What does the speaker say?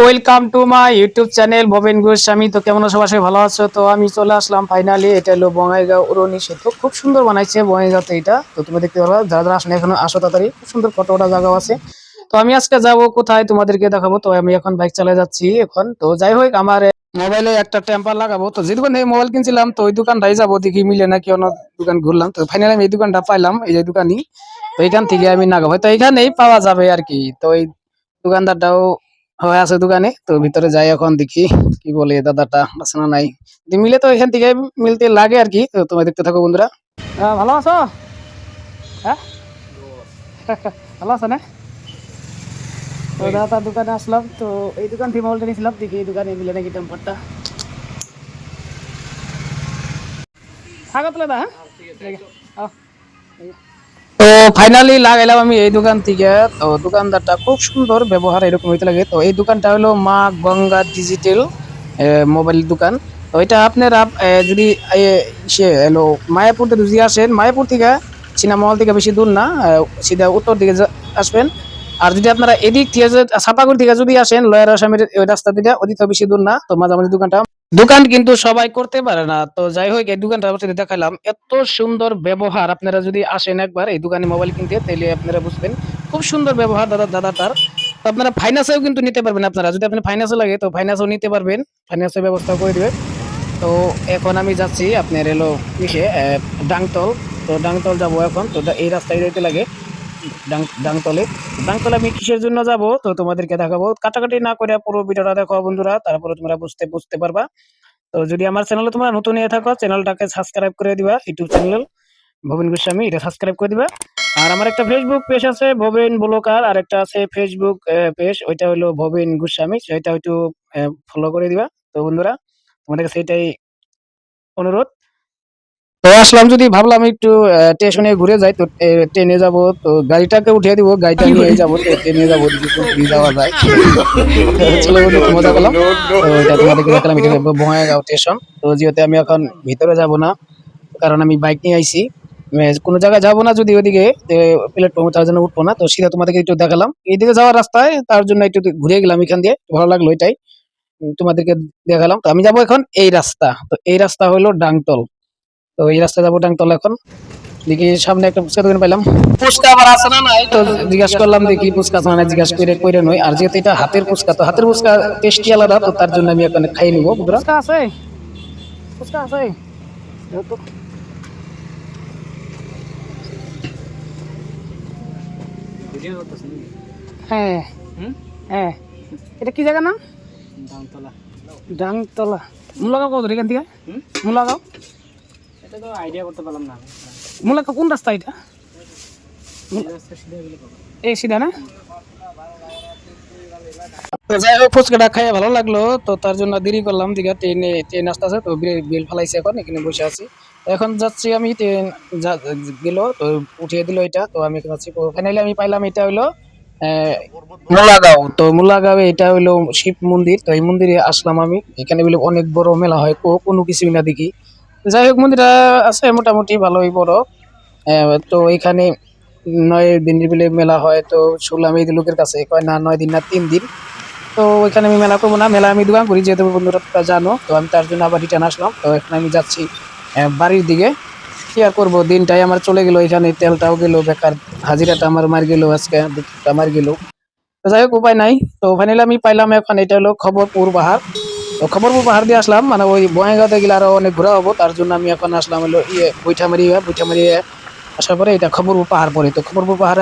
Welcome to my YouTube channel Bhaben Goswami তো কেমন আছো? সবাই ভালো আছো। তো আমি চলে আসলাম ফাইনালি এটা হলো বঙ্গাইগাঁও উড়নি সেতু। খুব সুন্দর বানাইছে বঙ্গাইগাঁওতে এটা। তো তুমি দেখতে পারো যারা যারা আসলে এখনও আসো তাড়াতাড়ি। খুব সুন্দর ওটা জায়গাও আছে। তো আমি আজকে যাব কোথায় তোমাদেরকে দেখাবো। তো আমি এখন বাইক চালিয়ে যাচ্ছি এখন। তো যাই হোক, আমার মোবাইলে একটা টেম্পার লাগাবো। তো যে দোকানে মোবাইল কিনছিলাম, তো ওই দোকানটাই যাব। দেখি মিলে নাকি অন্য দোকান ঘুরলাম। তো ফাইনালি আমি এই দোকানটা পাইলাম, এই যে দোকানই। তো এখান থেকে আমি নাগাবো। তো এখানেই পাওয়া যাবে আর কি। তো এই দোকানদারটাও হয়ে আছে দোকানে তো ভিতরে যাই এখন দেখি কি বলে দাদাটা আছে না নাই। মিলে তো এখান থেকে মিলতে লাগে আর কি তো তোমরা দেখতে থাকো বন্ধুরা। ভালো আছো? হ্যাঁ? ভালো আছো না? তো দাদার দোকানে আসলাম তো এই দোকান থেকে মোবাইলটা নিয়েছিলাম দেখি এই দোকানে মিলে নাকি টেম্পারটা। থাকো তাহলে দা হ্যাঁ? আও। তো ফাইনালি লাগাইলাম আমি এই দোকান থেকে। তো দোকানদারটা খুব সুন্দর ব্যবহার এরকম হইতে লাগে। তো এই দোকানটা হলো মা গঙ্গা ডিজিটাল মোবাইল দোকান। তো এটা আপনারা যদি সে হলো মায়াপুর যদি আসেন, মায়াপুর থেকে সিনেমা থেকে বেশি দূর না সিধা উত্তর দিকে আসবেন। আর যদি আপনারা এদিক থেকে ছাপাগুড়ি থেকে যদি আসেন, লয়ার আসামের ওই রাস্তা থেকে, ওদিক বেশি দূর না, তো মাঝামাঝি দোকানটা দোকান কিন্তু সবাই করতে পারে না। তো যাই হোক, এই দোকানটা আপনাদের দেখালাম এত সুন্দর ব্যবহার আপনারা যদি আসেন একবার, এই দোকানে মোবাইল কিনতে তাহলে আপনারা বুঝবেন খুব সুন্দর ব্যবহার দাদা দাদাটার তো আপনারা ফাইন্যান্সেও কিন্তু নিতে পারবেন আপনারা। যদি আপনার ফাইন্যান্সও লাগে, তো ফাইন্যান্সও নিতে পারবেন। ফাইন্যান্সের ব্যবস্থা করে দেবে তো এখন আমি যাচ্ছি, আপনার এলো ইসে ডাংতল। তো ডাংতল যাব এখন। তো এই রাস্তায় যেতে লাগে। ডাংতলে। ডাংতলে আমি কিসের জন্য যাব? তো তোমাদেরকে দেখাবো। কাটাকাটি না করে পুরো ভিডিওটা দেখো বন্ধুরা, তারপরে তোমরা বুঝতে বুঝতে পারবা। তো যদি আমার চ্যানেলে তোমরা নতুন হয়ে থাকো চ্যানেলটাকে সাবস্ক্রাইব করে দিবা, ইউটিউব চ্যানেল ভবেন গোস্বামী, এটা সাবস্ক্রাইব করে দিবা। আর আমার একটা ফেসবুক পেজ আছে, ভবেন ব্লকার আর একটা আছে ফেসবুক পেজ ওইটা হলো ভবেন গোস্বামী, সেটা একটু ফলো করে দিবা। তো বন্ধুরা তোমাদের কাছে এটাই অনুরোধ। তো আসলাম যদি ভাবলাম একটু স্টেশনে ঘুরে যাই তো ট্রেনে যাব তো গাড়িটাকে উঠিয়ে দিব গাড়িটা নিয়ে যাব ট্রেনে যাব দিকে যাওয়া যায়। চলো বন্ধু মজা পেলাম তো এটা তোমাদেরকে দেখালাম এটা বঙ্গাইগাঁও স্টেশন তো যেহেতু আমি এখন ভিতরে যাব না কারণ আমি বাইক নিয়ে আইছি কোনো জায়গায় যাব না যদি ওইদিকে প্ল্যাটফর্মে তার জন্য উঠবো না। তো সেটা তোমাদেরকে একটু দেখালাম। এইদিকে যাওয়ার রাস্তায় তার জন্য একটু ঘুরে গেলাম এখান দিয়ে ভালো লাগল এটাই। তোমাদেরকে দেখালাম। তো আমি যাব এখন এই রাস্তা। তো এই রাস্তা হলো ডাংতল তো এই রাস্তা যাব ডাংতল এখন। দেখি সামনে একটা ফুচকা দোকান পাইলাম। ফুচকা আবার আছে না নাই? তো জিজ্ঞাসা করলাম দেখি ফুচকা আছে না নাই, জিজ্ঞাসা করে করে নয় আর যেহেতু এটা হাতের ফুচকা তো হাতের ফুচকা টেস্টি আলাদা তো তার জন্য আমি এখানে খাই নিবো ফুচকা আছে? ফুচকা আছে? হ্যাঁ। হ্যাঁ। এটা কি জায়গা নাম? ডাংতলা মুলাগাঁও কত এখান থেকে? মুলাগাঁও? আইডিয়া করতে পারলাম না। মুলাগাঁও কোন রাস্তা এটা? এই সিধা না? তো যাই হোক ফুচকাটা ভালো লাগল। তো তার জন্য দেরি করলাম দিঘা ট্রেনে ট্রেন আসতে আছে তো বিল- ফেলাইছে এখন এখানে বসে আছি। এখন যাচ্ছি আমি ট্রেন গেল তো উঠিয়ে দিল এটা তো আমি যাচ্ছি ফাইনালি আমি পাইলাম এটা হলো আহ, মুলাগাঁও। তো মুলাগাঁও এটা হলো শিব মন্দির তো এই মন্দিরে আসলাম আমি। এখানে বলে অনেক বড় মেলা হয় কোনো কিছুই না দেখি। যাই হোক, মন্দিরটা আছে মোটামুটি ভালোই বড়। তো এখানে নয় দিনের বিলে মেলা হয়, তো শুনলাম এই লোকের কাছে কয় না, নয় দিন না, তিন দিন। তো ওইখানে আমি মেলা করব না, মেলা আমি দোকান করি, যেহেতু বন্ধুরা জানো, তো আমি তার জন্য আবার রিটার্ন আসলাম। তো এখন আমি যাচ্ছি বাড়ির দিকে। কি আর করব, দিনটাই আমার চলে গেলো, এখানে তেলটাও গেলো, বেকার হাজিরাটা আমার মার গেলো, আজকে মার গেলো। তো যাই হোক, উপায় নাই। তো ফাইনালি আমি পাইলাম এখন, এটা হলো খবরপুর পাহাড়। তো খবরপুর পাহাড় দিয়ে আসলাম মানে ওই বঙ্গাইগাঁওতে গেলে আরও অনেক ঘোরা হব, তার জন্য আমি এখন আসলাম হলো ইয়ে বৈঠামারি বৈঠামারি আসার পরে এটা খবরপুর পাহাড় পরে, তো খবরপুর পাহাড়ে